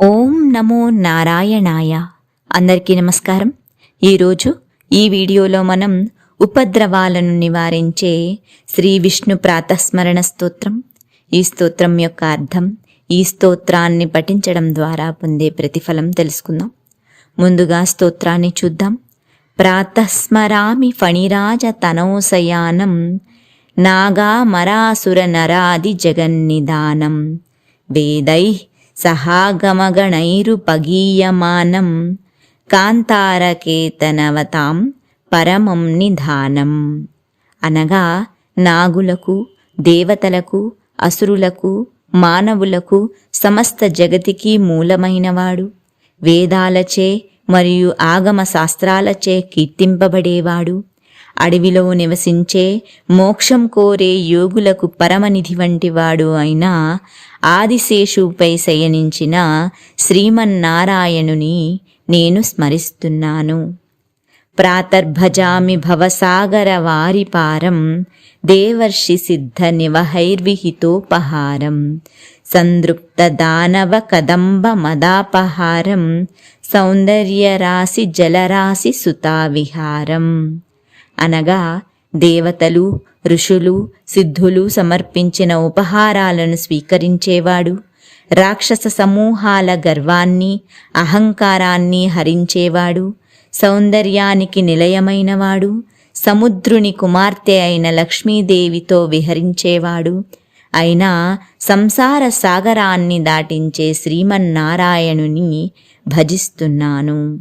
ఓం నమో నారాయణాయ. అందరికీ నమస్కారం. ఈరోజు ఈ వీడియోలో మనం ఉపద్రవాలను నివారించే శ్రీ విష్ణు ప్రాతస్మరణ స్తోత్రం ఈ స్తోత్రం యొక్క అర్థం ఈ స్తోత్రాన్ని పఠించడం ద్వారా పొందే ప్రతిఫలం తెలుసుకుందాం. ముందుగా స్తోత్రాన్ని చూద్దాం. ప్రాతస్మరామి ఫణిరాజ తనోసయానం నాగా మరాసుర నరాది జగన్నిదానం. వేదై సహాగమగణైరుపగీయమానం కాంతారకేతనవతాం పరమం నిధానం. అనగా నాగులకు దేవతలకు అసురులకు మానవులకు సమస్త జగతికి మూలమైనవాడు. వేదాలచే మరియు ఆగమ శాస్త్రాలచే కీర్తింపబడేవాడు. అడవిలో నివసించే మోక్షం కోరే యోగులకు పరమనిధి వంటివాడు అయిన ఆదిశేషుపై శయనించిన శ్రీమన్నారాయణుని నేను స్మరిస్తున్నాను. ప్రాతర్భజామి భవసాగర వారిపారం దేవర్షి సిద్ధ నివహైర్విహితోపహారం సందృప్త దానవ కదంబ మదాపహారం సౌందర్యరాశి జలరాశి సుతావిహారం. అనగా దేవతలు ఋషులు సిద్ధులు సమర్పించిన ఉపహారాలను స్వీకరించేవాడు. రాక్షస సమూహాల గర్వాన్ని అహంకారాన్ని హరించేవాడు. సౌందర్యానికి నిలయమైనవాడు. సముద్రుని కుమార్తె అయిన లక్ష్మీదేవితో విహరించేవాడు. అయినా సంసార సాగరాన్ని దాటించే శ్రీమన్నారాయణుని భజిస్తున్నాను.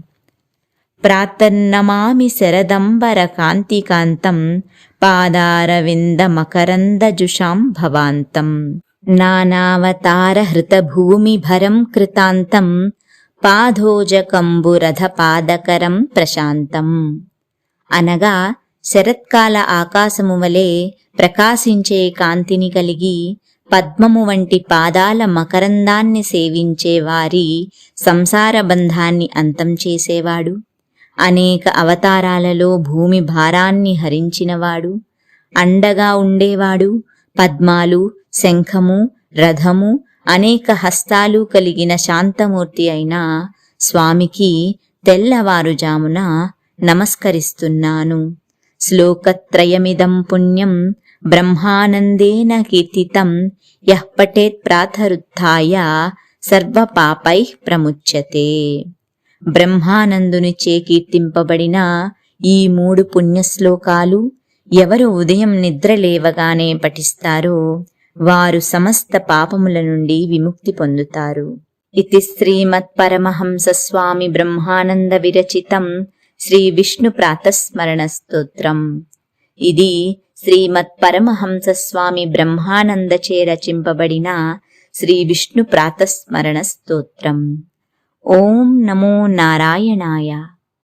ప్రాతర్నమామి శరదంబర కాంతికాంతం పాదారవిందమకరందజుషాం భవాంతం. నానావతారహృతభూమిభరం కృతాంతం పాధోజకంబురథ పాదకరం ప్రశాంతం. అనగా శరత్కాల ఆకాశము వలె ప్రకాశించే కాంతిని కలిగి పద్మము వంటి పాదాల మకరందాన్ని సేవించే వారి సంసార బంధాన్ని అంతం చేసేవాడు. అనేక అవతారాలలో భూమి భారాన్ని హరించినవాడు అండగా ఉండేవాడు పద్మాలు శంఖము రథము అనేక హస్తాలు కలిగిన శాంతమూర్తి అయిన స్వామికి తెల్లవారుజామున నమస్కరిస్తున్నాను. శ్లోకత్రయమిదం పుణ్యం బ్రహ్మానందేన కీర్తితం యః పఠేత్ ప్రాతరుత్థాయ సర్వపాపై ప్రముచ్యతే. బ్రహ్మానందునిచే కీర్తింపబడిన ఈ మూడు పుణ్యశ్లోకాలు ఎవరు ఉదయం నిద్ర లేవగానే పఠిస్తారో వారు సమస్త పాపముల నుండి విముక్తి పొందుతారు. ఇది శ్రీమత్ పరమహంస స్వామి బ్రహ్మానంద విరచితం శ్రీ విష్ణు ప్రాతస్మరణ స్తోత్రం. ఇది శ్రీమత్ పరమహంస స్వామి బ్రహ్మానందచే రచింపబడిన శ్రీ విష్ణు ప్రాతస్మరణ స్తోత్రం. ఓం నమో నారాయణాయ.